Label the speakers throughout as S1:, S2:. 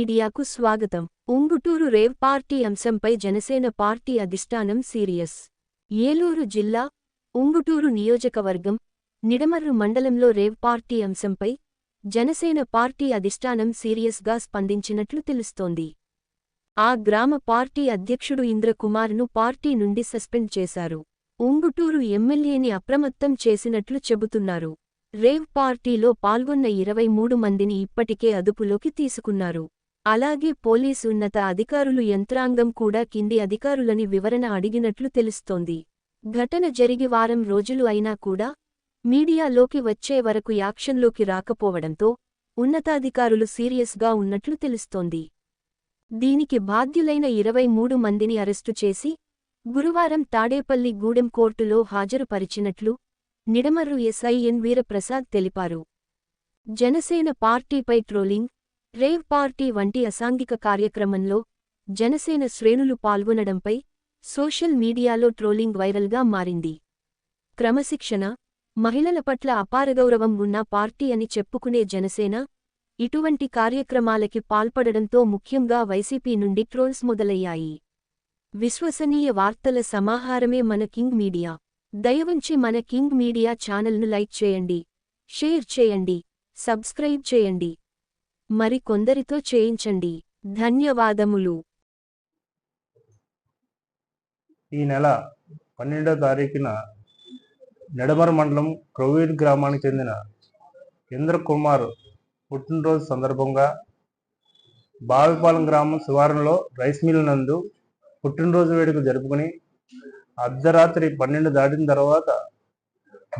S1: మీడియాకు స్వాగతం. Unguturu rave party అంశంపై జనసేన పార్టీ అధిష్టానం సీరియస్. ఏలూరు జిల్లా ఉంగుటూరు నియోజకవర్గం నిడమర్రు మండలంలో రేవ్ పార్టీ అంశంపై జనసేన పార్టీ అధిష్టానం సీరియస్గా స్పందించినట్లు తెలుస్తోంది. ఆ గ్రామ పార్టీ అధ్యక్షుడు ఇంద్రకుమార్ను పార్టీ నుండి సస్పెండ్ చేశారు. ఉంగుటూరు ఎమ్మెల్యేని అప్రమత్తం చేసినట్లు చెబుతున్నారు. రేవ్ పార్టీలో పాల్గొన్న ఇరవై మూడు మందిని ఇప్పటికే అదుపులోకి తీసుకున్నారు. అలాగే పోలీసు ఉన్నత అధికారులు యంత్రాంగం కూడా కింది అధికారులని వివరణ అడిగినట్లు తెలుస్తోంది. ఘటన జరిగి వారం రోజులు అయినా కూడా మీడియాలోకి వచ్చే వరకు యాక్షన్లోకి రాకపోవడంతో ఉన్నతాధికారులు సీరియస్గా ఉన్నట్లు తెలుస్తోంది. దీనికి బాధ్యులైన ఇరవై మూడు మందిని అరెస్టు చేసి గురువారం తాడేపల్లి గూడెం కోర్టులో హాజరుపరిచినట్లు నిడమర్రు ఎస్ఐ ఎన్ వీరప్రసాద్ తెలిపారు. జనసేన పార్టీపై ట్రోలింగ్ రేవ్ పార్టీ వంటి అసాంఘిక కార్యక్రమంలో జనసేన శ్రేణులు పాల్గొనడంపై సోషల్ మీడియాలో ట్రోలింగ్ వైరల్గా మారింది. క్రమశిక్షణ మహిళల పట్ల అపారగౌరవం ఉన్న పార్టీ అని చెప్పుకునే జనసేన ఇటువంటి కార్యక్రమాలకి పాల్పడడంతో ముఖ్యంగా వైసీపీ నుండి ట్రోల్స్ మొదలయ్యాయి. విశ్వసనీయ వార్తల సమాహారమే మన కింగ్ మీడియా. దయవుంచి మన కింగ్ మీడియా ఛానల్ను లైక్ చేయండి షేర్ చేయండి సబ్స్క్రైబ్ చేయండి. మరి కొందరితో చేయించండి. ధన్యవాదములు.
S2: ఈ నెల పన్నెండవ తారీఖున నెడమర మండలం క్రొవీడ్ గ్రామానికి చెందిన ఇంద్ర కుమార్ పుట్టినరోజు సందర్భంగా బావిపాలెం గ్రామం శివారంలో రైస్ మిల్ నందు పుట్టినరోజు వేడుక జరుపుకుని అర్ధరాత్రి పన్నెండు దాటిన తర్వాత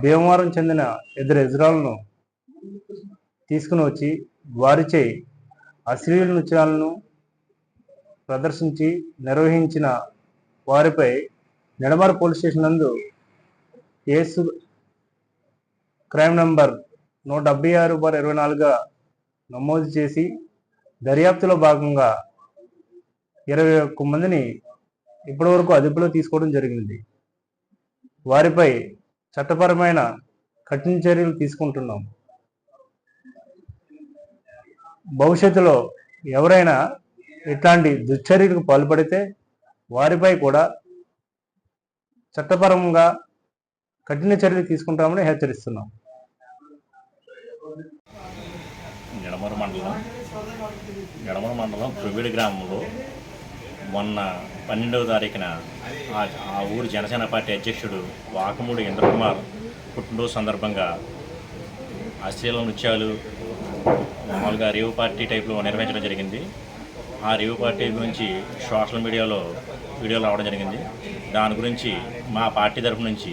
S2: భీమవరం చెందిన ఇద్దరు ఎజరాలను తీసుకుని వచ్చి వారిచే అశ్లీల నృత్యాలను ప్రదర్శించి నిర్వహించిన వారిపై నెడమర పోలీస్ స్టేషన్ నందు కేసు క్రైమ్ నంబర్ నూట డెబ్బై ఆరు బార్ ఇరవై నాలుగుగా నమోదు చేసి దర్యాప్తులో భాగంగా ఇరవై ఒక్క మందిని ఇప్పటివరకు అదుపులో తీసుకోవడం జరిగింది. వారిపై చట్టపరమైన కఠిన చర్యలు తీసుకుంటున్నాం. భవిష్యత్తులో ఎవరైనా ఇట్లాంటి దుశ్చర్యలకు పాల్పడితే వారిపై కూడా చట్టపరంగా కఠిన చర్యలు తీసుకుంటామని హెచ్చరిస్తున్నాం.
S3: నిడమర మండలం నిడమర మండలం ప్రవీడి గ్రామంలో మొన్న పన్నెండవ తారీఖున ఆ ఆ ఊరు జనసేన పార్టీ అధ్యక్షుడు వాకమూడి ఇంద్రకుమార్ పుట్టినరోజు సందర్భంగా అశ్లీల నృత్యాలు మామూలుగా రేవు పార్టీ టైప్లో నిర్వహించడం జరిగింది. ఆ రేవు పార్టీ గురించి సోషల్ మీడియాలో వీడియోలు రావడం జరిగింది. దాని గురించి మా పార్టీ తరపు నుంచి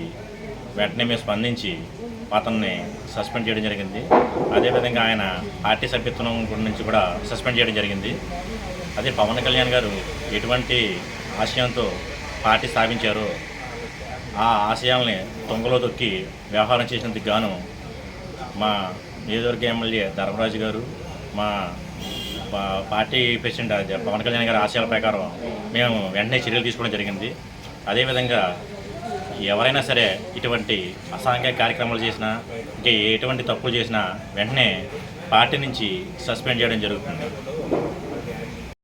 S3: వెంటనే మేము స్పందించి అతన్ని సస్పెండ్ చేయడం జరిగింది. అదేవిధంగా ఆయన పార్టీ సభ్యత్వం నుంచి కూడా సస్పెండ్ చేయడం జరిగింది. అదే పవన్ కళ్యాణ్ గారు ఎటువంటి ఆశయంతో పార్టీ స్థాపించారో ఆ ఆశయాల్ని తొంగలో తొక్కి వ్యవహారం చేసినందుకు గాను మా నియోజకవర్గ ఎమ్మెల్యే ధర్మరాజు గారు మా పార్టీ ప్రెసిడెంట్ పవన్ కళ్యాణ్ గారి ఆశయాల ప్రకారం మేము వెంటనే చర్యలు తీసుకోవడం జరిగింది. అదేవిధంగా ఎవరైనా సరే ఇటువంటి అసాంఘిక కార్యక్రమాలు చేసినా ఇంకా ఎటువంటి తప్పులు చేసినా వెంటనే పార్టీ నుంచి సస్పెండ్ చేయడం జరుగుతుంది.